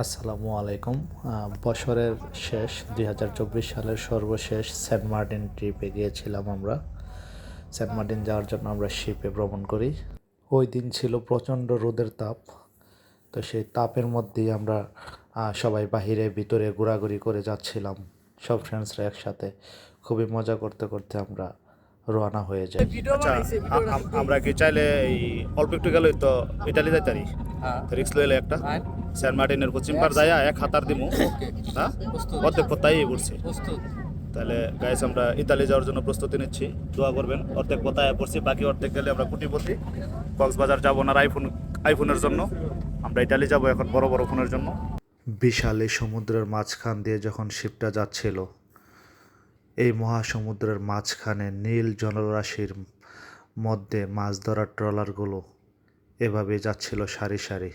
আসসালামু আলাইকুম। বছরের শেষ, দুই হাজার চব্বিশ সালের সর্বশেষ সেন্ট মার্টিন ট্রিপে গিয়েছিলাম আমরা। সেন্ট মার্টিন যাওয়ার জন্য আমরা শিপে ভ্রমণ করি। ওই দিন ছিল প্রচণ্ড রোদের তাপ। তো সেই তাপের মধ্যেই আমরা সবাই বাহিরে ভিতরে ঘোরাঘুরি করে যাচ্ছিলাম। সব ফ্রেন্ডসরা একসাথে খুবই মজা করতে করতে আমরা রওনা হয়ে যাই। আচ্ছা আমরা কি চাইলে অল্প একটু গেলে তো ইটালি যাইতারি? হ্যাঁ রিক্স লইলে একটা। আইন সেন্ট মার্টিনের পশ্চিম পার যাইয়া এক হাতার দিমু। হ্যাঁ? প্রস্তুত। অর্ধেক করছে প্রস্তুত। তাহলে গাইস আমরা ইতালি যাওয়ার জন্য প্রস্তুতি নিচ্ছি। দোয়া করবেন অর্ধেক পতায় পড়ছি বাকি অর্ধেক গেলে আমরা কুটিপতি। কক্সবাজার যাব না আইফোন আইফোনের জন্য। আমরা ইটালি যাব এখন বড় বড় ফোনের জন্য। বিশাল এই সমুদ্রের মাঝখান দিয়ে যখন শিপটা যাচ্ছিল এই মহাসমুদ্রের মাঝখানে নীল জলরাশির মধ্যে মাছ ধরার ট্রলারগুলো এভাবে যাচ্ছিল সারি সারি।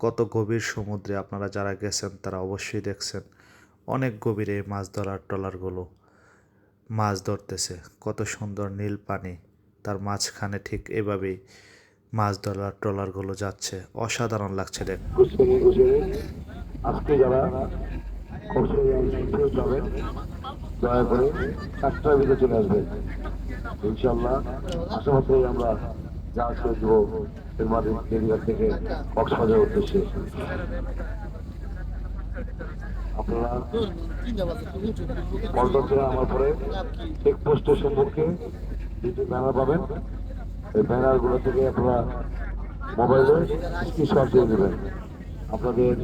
কত গভীর সমুদ্রে আপনারা যারা গেছেন, তারা অবশ্যই দেখছেন অনেক গভীরে মাছ ধরার ট্রলারগুলো, মাছ ধরতেছে। কত সুন্দর নীল পানি, তার মাঝখানে ঠিক এভাবেই মাছ ধরার ট্রলারগুলো যাচ্ছে। অসাধারণ লাগছে দেখ আজকে যারা যাবেন, দয়া করে চারটার ভিতরে চলে আসবেন। ইনশাল্লাহ আশেপাশে আমরা যা দেবো মাটির কেরিয়ার থেকে কক্সবাজার উদ্দেশ্যে। আপনারা পল্টন আমার পরে চেকপোস্টের সম্মুখে দুটি ব্যানার পাবেন। এই ব্যানারগুলো থেকে আপনারা মোবাইলে স্ক্রিনশট দিয়ে দেবেন। আপনাদের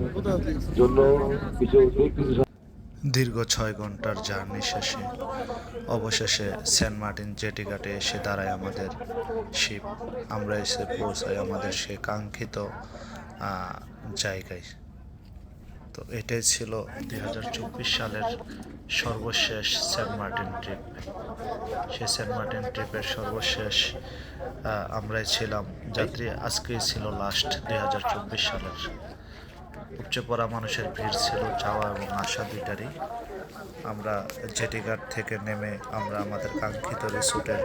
জন্য কিছু দিক কিছু দীর্ঘ ছয় ঘণ্টার জার্নি শেষে অবশেষে সেন্ট মার্টিন জেটি ঘাটে এসে দাঁড়ায় আমাদের শিপ আমরা এসে পৌঁছাই আমাদের সে কাঙ্ক্ষিত জায়গায়। তো এটাই ছিল দুই হাজার চব্বিশ সালের সর্বশেষ সেন্ট মার্টিন ট্রিপ। সেই সেন্ট মার্টিন ট্রিপের সর্বশেষ আমরাই ছিলাম। যাত্রী আজকেই ছিল লাস্ট দুই হাজার চব্বিশ সালের। উপচে পড়া মানুষের ভিড় ছিল যাওয়া এবং আসা দুইটারই। আমরা জেটিঘাট থেকে নেমে আমরা আমাদের কাঙ্ক্ষিত রিসোর্টের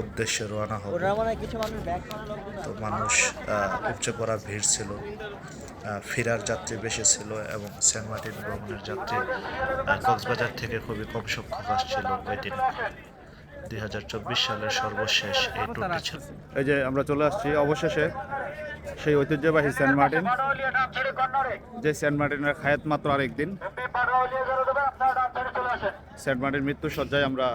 উদ্দেশ্যে রওনা হব। তো মানুষ উপচে পড়া ভিড় ছিল ফেরার যাত্রী বেশি ছিল এবং সেন্ট মার্টিন ভ্রমণের যাত্রী কক্সবাজার থেকে খুবই কম সংখ্যক আসছিল ওই দিন দুই হাজার চব্বিশ সালের সর্বশেষ এই ট্যুরটি ছিল। এই যে আমরা চলে আসছি অবশেষে সেই ঐতিহ্যবাহী সেন্ট মার্টিন। যে সেন্ট মার্টিনের খায়াত মাত্র আরেকদিন। সেন্ট মার্টিন মৃত্যু সজ্জায় আমরা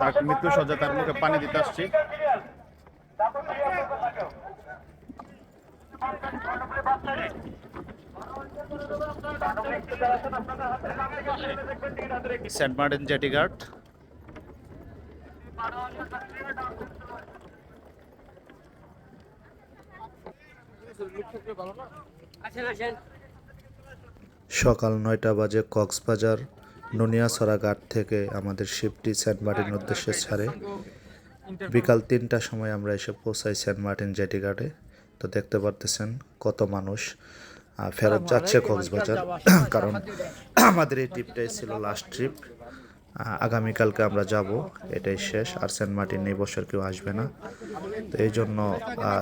তার মৃত্যু সজ্জায় তার মুখে পানি দিতে আসছি। সেন্ট মার্টিন জেটিঘাট সকাল নয়টা বাজে কক্সবাজার নুনিয়াছড়া ঘাট থেকে আমাদের শিপটি সেন্ট মার্টিন উদ্দেশ্যে ছাড়ে। বিকাল তিনটার সময় আমরা এসে পৌঁছাই সেন্ট মার্টিন জেটি ঘাটে। তো দেখতে পারতেছেন কত মানুষ। ফেরত যাচ্ছে কক্সবাজার। কারণ আমাদের এই ট্রিপটাই ছিল লাস্ট ট্রিপ আগামীকালকে আমরা যাব। এটাই শেষ। আর সেন্ট মার্টিন এই বছর কেউ আসবে না। তো এই জন্য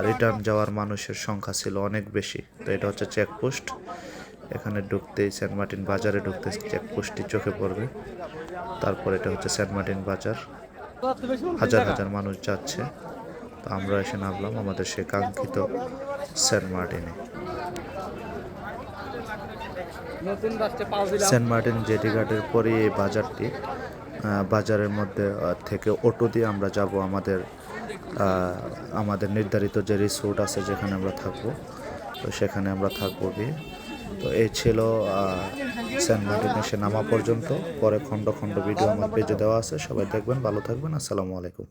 রিটার্ন যাওয়ার মানুষের সংখ্যা ছিল অনেক বেশি। তো এটা হচ্ছে চেকপোস্ট। এখানে ঢুকতেই সেন্ট মার্টিন বাজারে ঢুকতে চেকপোস্টটি চোখে পড়বে। তারপর এটা হচ্ছে সেন্ট মার্টিন বাজার। হাজার হাজার মানুষ যাচ্ছে। তো আমরা এসে নামলাম আমাদের সে কাঙ্ক্ষিত সেন্ট মার্টিনে। সেন্ট মার্টিন জেটি ঘাটের পরে এই বাজারটি। বাজারের মধ্যে থেকে অটো দিয়ে আমরা যাব আমাদের আমাদের নির্ধারিত যে রিসোর্ট আছে যেখানে আমরা থাকব, তো সেখানে আমরা থাকব গিয়ে। তো এই ছিল সেন্ট মার্টিন এসে নামা পর্যন্ত। পরে খণ্ড খণ্ড ভিডিও আমার পেজে দেওয়া আছে, সবাই দেখবেন, ভালো থাকবেন, আসসালামু আলাইকুম।